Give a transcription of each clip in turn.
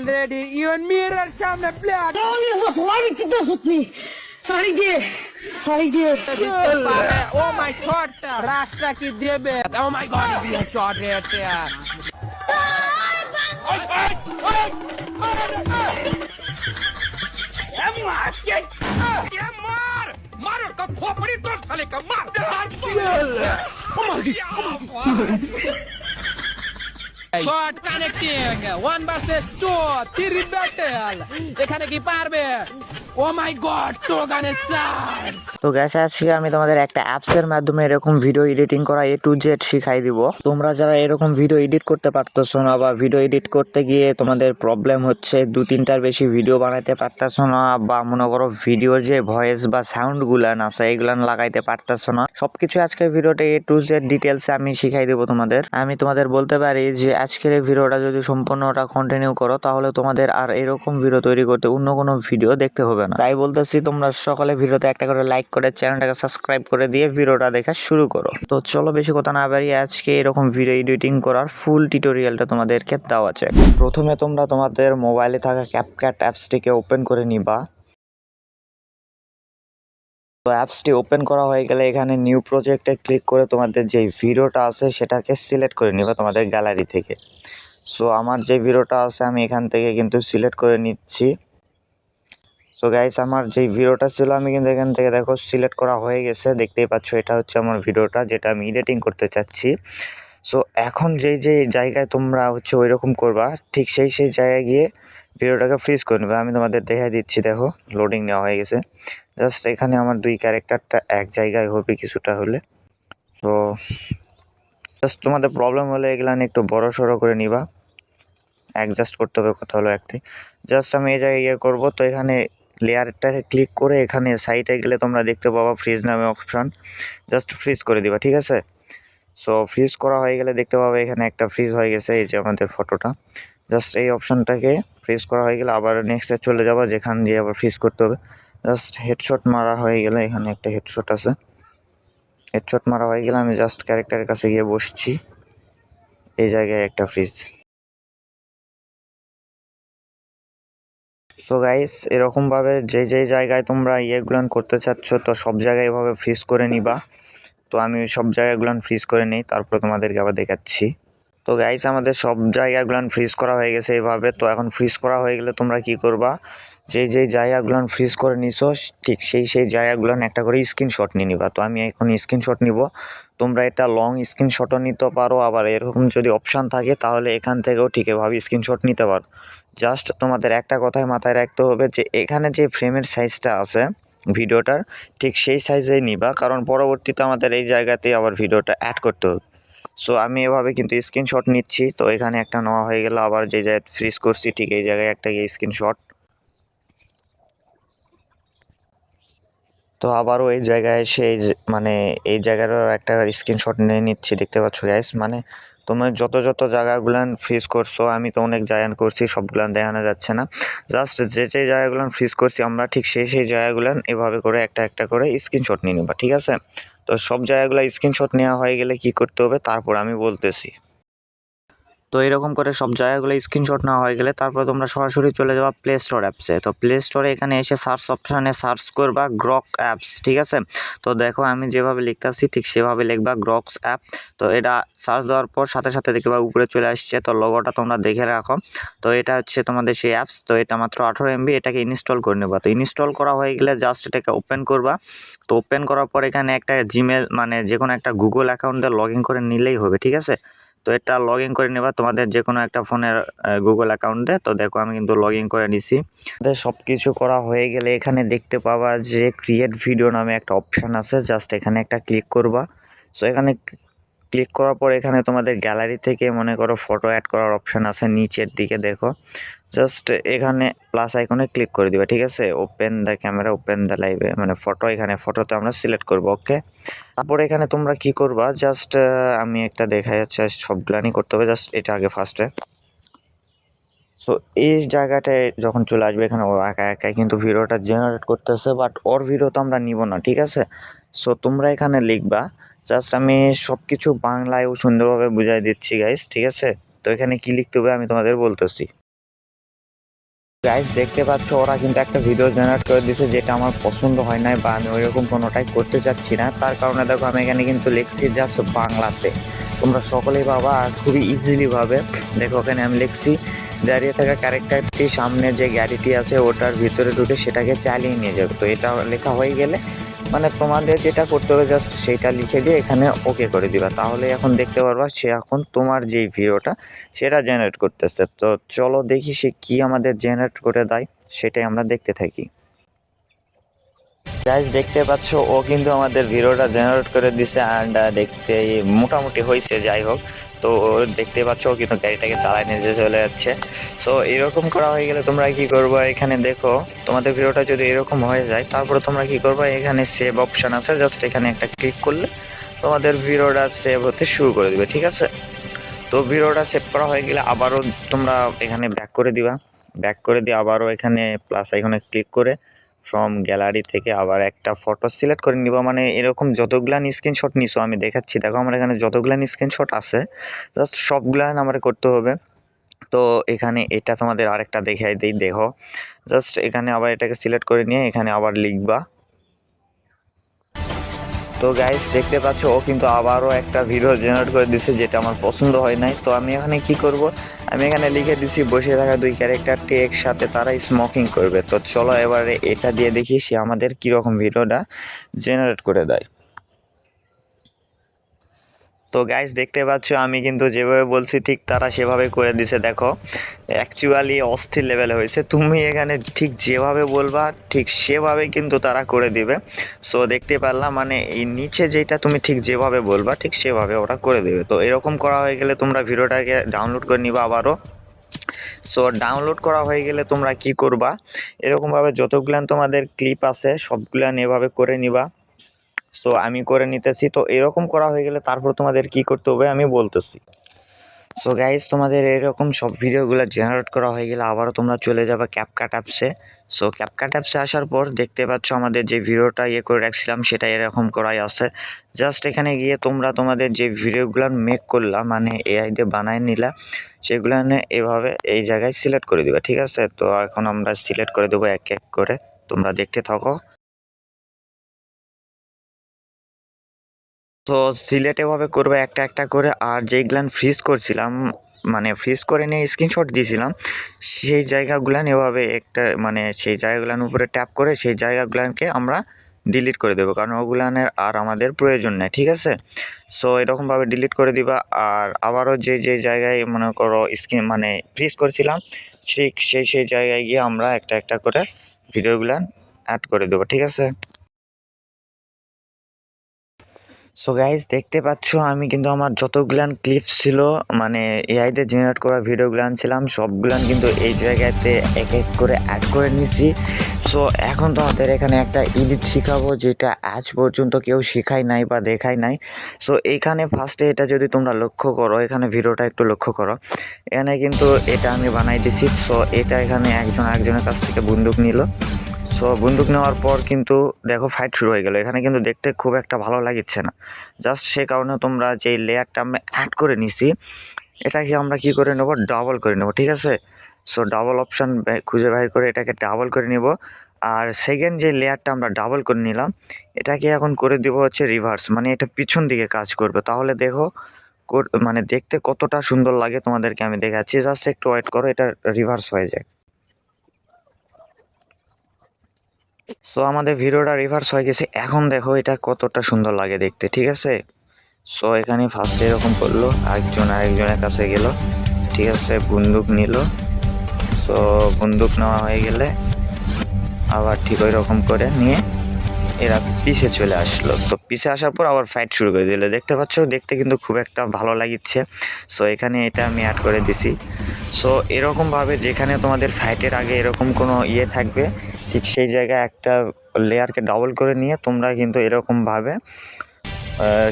Ready, even mirror সামনে black sari দিয়ে শাড়ি দিয়ে দিতে পারে ও মাই শট রাস্তা কি দেবে ও মাই গড দিয়ে শট রেটে short connecting one versus two three battle এখানে কি পারবে? চার্জ। তো গ্যাস আজকে আমি তোমাদের একটা অ্যাপসের মাধ্যমে এরকম ভিডিও এডিটিং করা এ টু জেড শিখাই দিব। তোমরা যারা এরকম ভিডিও এডিট করতে পারতেছো না বা ভিডিও এডিট করতে গিয়ে তোমাদের প্রবলেম হচ্ছে, দু তিনটার বেশি ভিডিও বানাইতে পারতেছো না বা মনে করো ভিডিওর যে ভয়েস বা সাউন্ড গুলান আছে এগুলান লাগাইতে পারতেছো না, সবকিছু আজকে ভিডিওটা এ টু জেড ডিটেলসে আমি শিখাই দেবো তোমাদের। আমি তোমাদের বলতে পারি যে আজকের এই ভিডিওটা যদি সম্পূর্ণটা কন্টিনিউ করো, তাহলে তোমাদের আর এরকম ভিডিও তৈরি করতে অন্য কোনো ভিডিও দেখতে হবে না। তাই বলতেছি, তোমরা সকালে ভিডিওতে একটা করে লাইক করে চ্যানেলটাকে সাবস্ক্রাইব করে দিয়ে ভিডিওটা দেখা শুরু করো। তো চলো বেশি কথা না বাড়িয়ে আজকে এরকম ভিডিও এডিটিং করার ফুল টিউটোরিয়ালটা তোমাদেরকে দেওয়া আছে প্রথমে তোমরা তোমাদের মোবাইলে থাকা ক্যাপক্যাট অ্যাপসটিকে ওপেন করে নিবা। তো অ্যাপসটি ওপেন করা হয়ে গেলে এখানে নিউ প্রজেক্টে ক্লিক করে তোমাদের যে ভিডিওটা আছে সেটাকে সিলেক্ট করে নিবা তোমাদের গ্যালারি থেকে। সো আমার যে ভিডিওটা আছে আমি এখান থেকে কিন্তু সিলেক্ট করে নিচ্ছি। সো গাইস আমার যে ভিডিওটা ছিল, আমি কিন্তু এখান থেকে দেখো সিলেক্ট করা হয়ে গেছে। দেখতেই পাচ্ছ, এটা হচ্ছে আমার ভিডিওটা যেটা আমি এডিটিং করতে চাচ্ছি। সো এখন যেই যে জায়গায় তোমরা হচ্ছে ওই রকম করবা, ঠিক সেই সেই জায়গায় গিয়ে ভিডিওটাকে ফ্রিজ করে নেবে। আমি তোমাদের দেখে দিচ্ছি, দেখো লোডিং নেওয়া হয়ে গেছে। জাস্ট এখানে আমার দুই ক্যারেক্টারটা এক জায়গায় হবে কিছুটা হলে। তো জাস্ট তোমাদের প্রবলেম হলে এগুলান একটু বড় সড়ো করে নিবা। অ্যাডজাস্ট করতে হবে, কথা হলো একটাই। জাস্ট আমি এই জায়গায় ইয়ে করব, তো এখানে লেয়ারটাকে ক্লিক করে এখানে সাইটে গেলে তোমরা দেখতে পাবা ফ্রিজ নামে অপশান জাস্ট ফ্রিজ করে দিবা, ঠিক আছে? সো ফ্রিজ করা হয়ে গেলে দেখতে পাবে এখানে একটা ফ্রিজ হয়ে গেছে, এই যে আমাদের ফটোটা জাস্ট এই অপশানটাকে ফ্রিজ করা হয়ে গেলে আবার নেক্সটে চলে যাব, যেখান দিয়ে আবার ফ্রিজ করতে হবে। জাস্ট হেডশট মারা হয়ে গেলে এখানে একটা হেডশট আছে। হেডশট মারা হয়ে গেলে আমি জাস্ট ক্যারেক্টারের কাছে গিয়ে বসছি। এই জায়গায় একটা ফ্রিজ সো গাইস এরকমভাবে যে যে জায়গায় তোমরা ইয়েগুলান করতে চাচ্ছ, তো সব জায়গায় এভাবে ফ্রিজ করে নিবা। তো আমি সব জায়গাগুলান ফ্রিজ করে নিই, তারপর তোমাদেরকে আবার দেখাচ্ছি। তো গাইস আমাদের সব জায়গাগুলান ফ্রিজ করা হয়ে গেছে এভাবে। তো এখন ফ্রিজ করা হয়ে গেলে তোমরা কি করবা? যে যে জায়গাগুলান ফ্রিজ করে নিছো, ঠিক সেই সেই জায়গাগুলান একটা করে স্ক্রিনশট নিয়ে নিবা। তো আমি এখন স্ক্রিনশট নিব। তোমরা এটা লং স্ক্রিনশটও নিতে পারো। আবার এরকম যদি অপশান থাকে, তাহলে এখান থেকেও ঠিক এভাবে স্ক্রিনশট নিতে পারো। জাস্ট তোমাদের একটা কথাই মাথায় রাখতে হবে যে, এখানে যে ফ্রেমের সাইজটা আছে ভিডিওটার, ঠিক সেই সাইজেই নিবা। কারণ পরবর্তীতে আমাদের এই জায়গাতেই আবার ভিডিওটা অ্যাড করতে হবে। সো আমি এভাবে কিন্তু স্ক্রিনশট নিচ্ছি। তো এখানে একটা নেওয়া হয়ে গেল। আবার যে জায়গায় ফ্রিজ করছি, ঠিক এই জায়গায় একটা স্ক্রিনশট তো আবারও এই জায়গায় যে- মানে এই জায়গারও একটা স্ক্রিনশট নিয়ে নিচ্ছি, দেখতে পাচ্ছ গাইস মানে তোমরা যত যত জায়গাগুলান ফ্রিজ করছ, আমি তো অনেক জায়গা করছি, সবগুলান দেখানো যাচ্ছে না। জাস্ট যে যে জায়গাগুলান ফ্রিজ করছি, আমরা ঠিক সেই সেই জায়গাগুলান এভাবে করে একটা একটা করে স্ক্রিনশট নিয়ে নেবা, ঠিক আছে? তো সব জায়গাগুলো স্ক্রিনশট নেওয়া হয়ে গেলে কি করতে হবে? তারপর আমি বলতেছি। তো এরকম করে সব জায়গাগুলো স্ক্রিনশট নেওয়া হয়ে গেলে তারপর তোমরা সরাসরি চলে যাবা প্লে স্টোর অ্যাপসে তো প্লে স্টোরে এখানে এসে সার্চ অপশানে সার্চ করবা গ্রক অ্যাপস ঠিক আছে? তো দেখো আমি যেভাবে লিখতেছি ঠিক সেভাবে লিখবা গ্রক্স অ্যাপ তো এটা সার্চ দেওয়ার পর সাথে সাথে দেখবা উপরে চলে আসছে। তো লগোটা তোমরা দেখে রাখো। তো এটা হচ্ছে তোমাদের সেই অ্যাপস তো এটা মাত্র আঠারো এমবি এটাকে ইনস্টল করে নেবা। তো ইনস্টল করা হয়ে গেলে জাস্ট এটাকে ওপেন করবা। তো ওপেন করার পর এখানে একটা জিমেল মানে যে কোনো একটা গুগল অ্যাকাউন্ট লগ ইন করে নিলেই হবে, ঠিক আছে? তো এটা লগ ইন করে নেবা। তোমাদের যে কোনো একটা ফোনের গুগল অ্যাকাউন্টে তো দেখো, আমি কিন্তু লগ ইন করে নিছি। সব কিছু করা হয়ে গেলে এখানে দেখতে পাবা যে ক্রিয়েট ভিডিও নামে একটা অপশান আছে। জাস্ট এখানে একটা ক্লিক করবা। সো এখানে ক্লিক করার পর এখানে তোমাদের গ্যালারি থেকে মনে করো ফটো অ্যাড করার অপশান আছে নিচের দিকে, দেখো। জাস্ট এখানে প্লাস আইকনে ক্লিক করে দিবা, ঠিক আছে? Open the camera open the লাইভে মানে ফটো এখানে ফটোতে আমরা সিলেক্ট করব ওকে তারপর এখানে তোমরা কি করবা? জাস্ট আমি একটা দেখা যাচ্ছে সবগুলানি করতে হবে জাস্ট এটা আগে ফার্স্টে সো এই জায়গাটায় যখন চলে আসবে, এখানে ও একা একাই কিন্তু ভিডিওটা জেনারেট করতেছে বাট ওর ভিডিও তো আমরা নিব না, ঠিক আছে? সো তোমরা এখানে লিখবা জাস্ট আমি সব কিছু বাংলায় ও সুন্দরভাবে বুঝাই দিচ্ছি গাইস ঠিক আছে? তো এখানে কি লিখতে হবে আমি তোমাদের বলতেছি। গাইস দেখতে পাচ্ছ, ওরা কিন্তু একটা ভিডিও জেনারেট করে দিয়েছে যেটা আমার পছন্দ হয় নাই বা আমি ওইরকম কোনোটাই করতে চাচ্ছি না। তার কারণে দেখো, আমি এখানে কিন্তু লিখছি জাস্ট বাংলাতে। তোমরা সকলেই বাবা খুবই ইজিলি ভাবে দেখো, ওখানে আমি লিখছি, দাঁড়িয়ে থাকা ক্যারেক্টারটি সামনে যে গাড়িটি আছে, ওটার ভিতরে ঢুকে সেটাকে চালিয়ে নিয়ে যাবে। তো এটা লেখা হয়ে গেলে মানে তোমাদের যেটা করতে হবে জাস্ট সেইটা লিখে দিয়ে এখানে ওকে করে দিবা। তাহলে এখন দেখতে পারবা সে এখন তোমার যেই ভিডিওটা, সেটা জেনারেট করতেছে। তো চলো দেখি সে কি আমাদের জেনারেট করে দেয়, সেটাই আমরা দেখতে থাকি। গাইজ দেখতে পাচ্ছ, ও কিন্তু আমাদের ভিডিওটা জেনারেট করে দিছে অ্যান্ড দেখতে মোটামুটি হয়েছে যাই হোক। তো দেখতে পাচ্ছ কিন্তু গাড়িটাকে চালায় নিয়ে চলে যাচ্ছে। সো এরকম করা হয়ে গেলে তোমরা কি করবে? এখানে দেখো, তোমাদের ভিডিওটা যদি এরকম হয়ে যায়, তারপরে তোমরা কি করবে? এখানে সেভ অপশন আছে জাস্ট এখানে একটা ক্লিক করলে তোমাদের ভিডিওটা সেভ হতে শুরু করে দিবে, ঠিক আছে? তো ভিডিওটা সেভ করা হয়ে গেলে আবারও তোমরা এখানে ব্যাক করে দিবা। ব্যাক করে দিয়ে আবারও এখানে প্লাস এখানে ক্লিক করে ফ্রম গ্যালারি থেকে আবার একটা ফটো সিলেক্ট করে নিব। মানে এরকম যতগুলান স্ক্রিনশট নিছো, আমি দেখাচ্ছি। দেখো আমার এখানে যতগুলান স্ক্রিনশট আছে জাস্ট সবগুলান আমার করতে হবে। তো এখানে এটা তোমাদের আরেকটা দেখাই দিই, দেখো। জাস্ট এখানে আবার এটাকে সিলেক্ট করে নিয়ে এখানে আবার লিখবা। তো গাইস দেখতে পাচ্ছ, ও কিন্তু আবারও একটা ভিডিও জেনারেট করে দিছে, যেটা আমার পছন্দ হয় নাই। তো আমি এখানে কি করব? আমি এখানে লিখে দিছি বসে থাকা দুই ক্যারেক্টারটি একসাথে তারা স্মোকিং করবে। তো চলো এবারে এটা দিয়ে দেখি সে আমাদের কীরকম ভিডিওটা জেনারেট করে দেয়। তো গাইস দেখতে পাচ্ছ, আমি কিন্তু যেভাবে বলছি, ঠিক তারা সেভাবে করে দিছে, দেখো। অ্যাকচুয়ালি অস্থির লেভেলে হয়েছে। তুমি এখানে ঠিক যেভাবে বলবা, ঠিক সেভাবে কিন্তু তারা করে দিবে। সো দেখতে পারলাম মানে এই নিচে যেটা তুমি ঠিক যেভাবে বলবা, ঠিক সেভাবে ওরা করে দেবে। তো এরকম করা হয়ে গেলে তোমরা ভিডিওটাকে ডাউনলোড করে নিবা আবারও। সো ডাউনলোড করা হয়ে গেলে তোমরা কি করবা? এরকমভাবে যতগুলান তোমাদের ক্লিপ আছে, সবগুলান এভাবে করে নিবা। সো আমি করে নিতেছি। তো এরকম করা হয়ে গেলে তারপর তোমাদের কি করতে হবে আমি বলতেছি। সো গাইজ তোমাদের এরকম সব ভিডিওগুলো জেনারেট করা হয়ে গেলে আবারও তোমরা চলে যাবে ক্যাপকাট অ্যাপসে সো ক্যাপকাট অ্যাপসে আসার পর দেখতে পাচ্ছ আমাদের যে ভিডিওটা ইয়ে করে রাখছিলাম, সেটা এরকম করাই আছে। জাস্ট এখানে গিয়ে তোমরা তোমাদের যে ভিডিওগুলো মেক করলা মানে এআই দিয়ে বানায় নিলা, সেগুলো এভাবে এই জায়গায় সিলেক্ট করে দিবে, ঠিক আছে? তো এখন আমরা সিলেক্ট করে দেবো এক এক করে। তোমরা দেখতে থাকো। তো সিলেট এভাবে করবে একটা একটা করে, আর যেইগুলান ফ্রিজ করছিলাম মানে ফ্রিজ করে নিয়ে স্ক্রিনশট দিয়েছিলাম, সেই জায়গাগুলান এভাবে একটা মানে সেই জায়গাগুলান উপরে ট্যাপ করে সেই জায়গাগুলানকে আমরা ডিলিট করে দেবো। কারণ ওগুলানের আর আমাদের প্রয়োজন নেই, ঠিক আছে? সো এরকমভাবে ডিলিট করে দিবা, আর আবারও যে যে জায়গায় মনে করো স্ক্রিন মানে ফ্রিজ করেছিলাম, ঠিক সেই সেই জায়গায় গিয়ে আমরা একটা একটা করে ভিডিওগুলান অ্যাড করে দেবো, ঠিক আছে? সো গাইজ দেখতে পাচ্ছ, আমি কিন্তু আমার যতগুলান ক্লিপস ছিল মানে এআইতে জেনারেট করা ভিডিওগুলান ছিলাম, সবগুলান কিন্তু এই জায়গাতে এক এক করে অ্যাড করে নিছি সো এখন তোমাদের এখানে একটা ইডিট শেখাবো, যেটা আজ পর্যন্ত কেউ শেখায় নাই বা দেখায় নাই। সো এখানে ফার্স্টে এটা যদি তোমরা লক্ষ্য করো, এখানে ভিডিওটা একটু লক্ষ্য করো। এখানে কিন্তু এটা আমি বানাই দিছি। সো এটা এখানে একজন একজনের কাছ থেকে বন্দুক নিল। সো বন্দুক নেওয়ার পর কিন্তু দেখো ফাইট শুরু হয়ে গেল। এখানে কিন্তু দেখতে খুব একটা ভালো লাগছে না। জাস্ট সে কারণে তোমরা যে লেয়ারটা আমরা অ্যাড করে নিছি, এটাকে আমরা কি করে নেব? ডাবল করে নেব, ঠিক আছে? সো ডাবল অপশান খুঁজে বাইর করে এটাকে ডাবল করে নেব। আর সেকেন্ড যে লেয়ারটা আমরা ডাবল করে নিলাম, এটাকে এখন করে দেব হচ্ছে রিভার্স মানে এটা পিছন দিকে কাজ করবে। তাহলে দেখো মানে দেখতে কতটা সুন্দর লাগে তোমাদেরকে আমি দেখাচ্ছি। জাস্ট একটু ওয়েট করো, এটা রিভার্স হয়ে যায়। সো আমাদের ভিডিওটা রিভার্স হয়ে গেছে। এখন দেখো এটা কতটা সুন্দর লাগে দেখতে, ঠিক আছে? সো এখানে ফার্স্টে এরকম করল একজন আরেকজনের কাছে গেল, ঠিক আছে? বন্দুক নিল। সো বন্দুক নেওয়া হয়ে গেলে আবার ঠিক ওই রকম করে নিয়ে এরা পিছে চলে আসলো। তো পিছে আসার পর আবার ফাইট শুরু করে দিল। দেখতে পাচ্ছ? দেখতে কিন্তু খুব একটা ভালো লাগিচ্ছে। সো এখানে এটা আমি অ্যাড করে দিছি। সো এরকমভাবে যেখানে তোমাদের ফাইটের আগে এরকম কোনো ইয়ে থাকবে ঠিক সেই জায়গায় একটা লেয়ারকে ডাবল করে নিয়ে তোমরা কিন্তু এরকমভাবে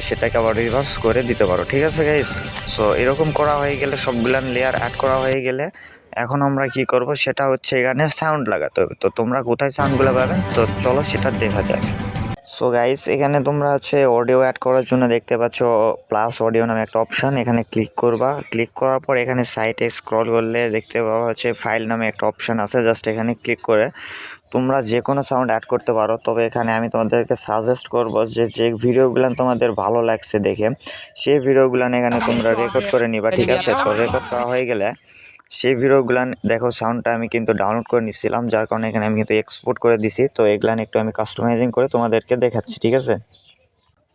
সেটাকে আবার রিভার্স করে দিতে পারো, ঠিক আছে গাইস সো এরকম করা হয়ে গেলে, সবগুলান লেয়ার অ্যাড করা হয়ে গেলে, এখন আমরা কি করব? সেটা হচ্ছে এখানে সাউন্ড লাগাতে হবে। তো তোমরা কোথায় সাউন্ডগুলো পাবেন তো চলো সেটা দেখা যাক। সো গাইস এখানে তোমরা হচ্ছে অডিও অ্যাড করার জন্য দেখতে পাচ্ছ প্লাস অডিও নামে একটা অপশান এখানে ক্লিক করবা। ক্লিক করার পর এখানে সাইটে স্ক্রল করলে দেখতে পাওয়া হচ্ছে ফাইল নামে একটা অপশান আছে জাস্ট এখানে ক্লিক করে তোমরা যে কোনো সাউন্ড অ্যাড করতে পারো, তবে এখানে আমি তোমাদেরকে সাজেস্ট করব যে যে ভিডিওগুলো তোমাদের ভালো লাগছে দেখে, সেই ভিডিওগুলো এখানে তোমরা রেকর্ড করে নিবা, ঠিক আছে? তো রেকর্ড করা হয়ে গেলে সেই ভিডিওগুলান দেখো সাউন্ডটা আমি কিন্তু ডাউনলোড করে নিছিলাম, যার কারণে এখানে আমি কিন্তু এক্সপোর্ট করে দিছি। তো এগুলান একটু আমি কাস্টমাইজিং করে তোমাদেরকে দেখাচ্ছি, ঠিক আছে?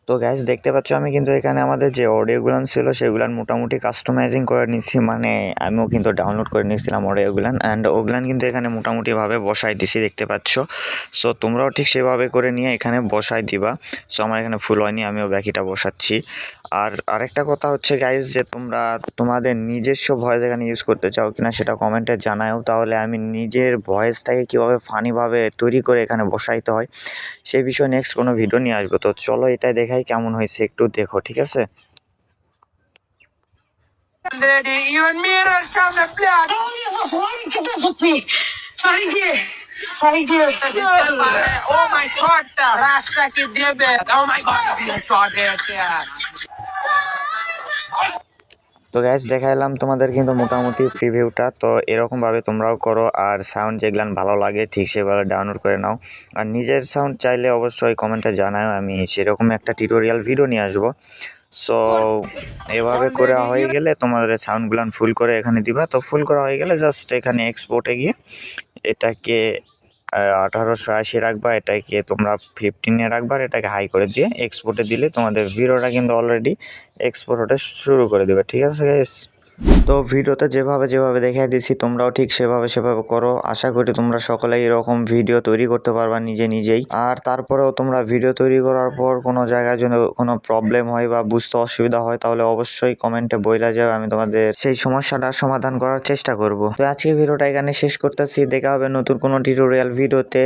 তো গ্যাস দেখতে পাচ্ছ আমি কিন্তু এখানে আমাদের যে অডিওগুলান ছিল, সেগুলান মোটামুটি কাস্টমাইজিং করে নিছি। মানে আমিও কিন্তু ডাউনলোড করে নিয়েছিলাম অডিওগুলান অ্যান্ড ওগুলান কিন্তু এখানে মোটামুটিভাবে বসাই দিছি, দেখতে পাচ্ছ। সো তোমরাও ঠিক সেভাবে করে নিয়ে এখানে বসাই দিবা। সো আমার এখানে ফুল হয়নি, আমিও বাকিটা বসাচ্ছি। আর আরেকটা কথা হচ্ছে গাইজ যে তোমরা তোমাদের নিজস্ব ভয়েস এখানে ইউজ করতে চাও কিনা সেটা কমেন্টে জানাও তাহলে আমি নিজের ভয়েসটাকে কীভাবে ফানিভাবে তৈরি করে এখানে বসাইতে হয় সেই বিষয়ে নেক্সট কোনো ভিডিও নিয়ে আসব। তো চলো এটা দেখাই কেমন হয়েছে একটু দেখো ঠিক আছে. ও মাই শটটা রাস্তা কি দেবে ও মাই গড শট রেটে তো গ্যাস দেখাইলাম তোমাদের কিন্তু মোটামুটি প্রিভিউটা তো এরকমভাবে তোমরাও করো, আর সাউন্ড যেগুলান ভালো লাগে, ঠিক সেভাবে ডাউনলোড করে নাও। আর নিজের সাউন্ড চাইলে অবশ্যই কমেন্টে জানাও আমি সেরকম একটা টিউটোরিয়াল ভিডিও নিয়ে আসব। সো এভাবে করে হয়ে গেলে তোমাদের সাউন্ডগুলান ফুল করে এখানে দিবা। তো ফুল করা হয়ে গেলে জাস্ট এখানে এক্সপোর্টে গিয়ে, এটাকে আঠারোশো আশি রাখবা, এটাকে তোমরা ফিফটিনে রাখবা এটাকে হাই করে দিয়ে এক্সপোর্টে দিলে তোমাদের ভিডিওটা কিন্তু অলরেডি এক্সপোর্ট হতে শুরু করে দেবে, ঠিক আছে গাইস তো ভিডিওতে যেভাবে যেভাবে দেখিয়ে দিচ্ছি তোমরাও ঠিক সেভাবে সেভাবে করো। আশা করি তোমরা সকলেই এরকম ভিডিও তৈরি করতে পারবা নিজে নিজেই। আর তারপরেও তোমরা ভিডিও তৈরি করার পর কোনো জায়গায় যদি কোনো প্রবলেম হয় বা বুঝতে অসুবিধা হয়, তাহলে অবশ্যই কমেন্টে বইলা যাও, আমি তোমাদের সেই সমস্যাটার সমাধান করার চেষ্টা করব। তো আজকে ভিডিওটা এখানে শেষ করতেছি। দেখা হবে নতুন কোনো টিউটোরিয়াল ভিডিওতে।